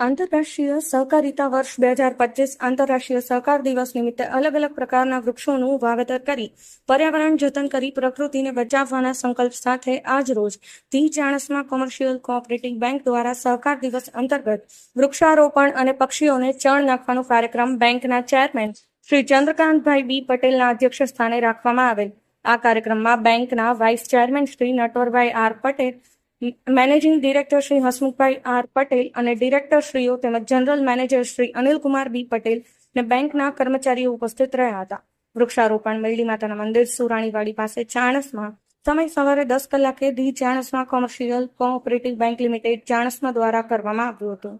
આંતરરાષ્ટ્રીય સહકારિતા વર્ષ બે હજાર પચીસ આંતરરાષ્ટ્રીય સહકાર દિવસ નિમિત્તે અલગ અલગ પ્રકારના વૃક્ષોનું વાવેતર કરી, પર્યાવરણ જતન કરી, પ્રકૃતિને બચાવવાના સંકલ્પ સાથે આજ રોજ the Chanasma commercial cooperative bank દ્વારા સહકાર દિવસ અંતર્ગત વૃક્ષારોપણ અને પક્ષીઓને ચણ નાખવાનો કાર્યક્રમ બેંકના ચેરમેન શ્રી ચંદ્રકાંતભાઈ બી પટેલના અધ્યક્ષ સ્થાને રાખવામાં આવેલ. આ કાર્યક્રમમાં બેંકના vice chairman Shri Natwarbhai R Patel managing director Shri Hasmukhbhai R Patel અને ડિરેક્ટર શ્રીઓ તેમજ general manager Shri Anilkumar B Patel અને બેંકના કર્મચારીઓ ઉપસ્થિત રહ્યા હતા. વૃક્ષારોપણ, મેરડી માતાના મંદિર, સુરાણીવાડી પાસે ચાણસમાં સમય સવારે દસ કલાકે the Chanasma commercial cooperative bank limited Chanasma દ્વારા કરવામાં આવ્યું હતું.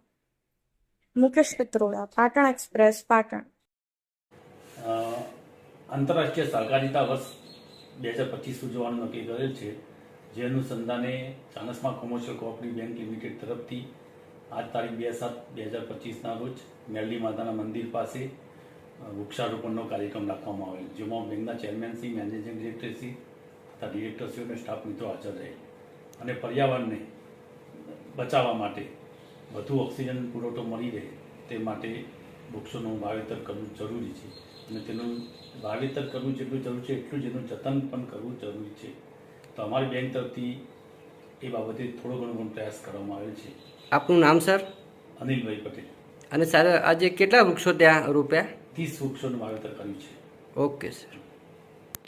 મુકેશ પિત્રોડા, પાટણ એક્સપ્રેસ પાટણ. આંતરરાષ્ટ્રીય સહકારિતા વર્ષ બે હજાર પચીસ ઉજવવાનું નક્કી કરેલ છે. જે અનુસંધાને Chanasma commercial cooperative bank limited તરફથી આજ તારીખ બે સાત બે હજાર પચીસના રોજ મેરલી માતાના મંદિર પાસે વૃક્ષારોપણનો કાર્યક્રમ રાખવામાં આવેલ. જેમાં બેંકના ચેરમેન શ્રી, મેનેજિંગ ડિરેક્ટરશ્રી તથા ડિરેક્ટરશ્રી અને સ્ટાફ મિત્રો હાજર રહે. અને પર્યાવરણને બચાવવા માટે વધુ ઓક્સિજન પુરવઠો મળી રહે તે માટે વૃક્ષોનું વાવેતર કરવું જરૂરી છે. અને તેનું વાવેતર કરવું જેટલું જરૂરી છે, એટલું જ એનું જતન પણ કરવું જરૂરી છે. તો અમારી બેંક તરફથી એ બાબતે થોડો ઘણો પણ પ્રયાસ કરવામાં આવેલ છે. આપનું નામ સર? અનિલભાઈ પટેલ. અને સર આજે કેટલા વૃક્ષો ત્યાં રૂપિયા? ત્રીસ વૃક્ષોનું વાવેતર કર્યું છે. Okay sir.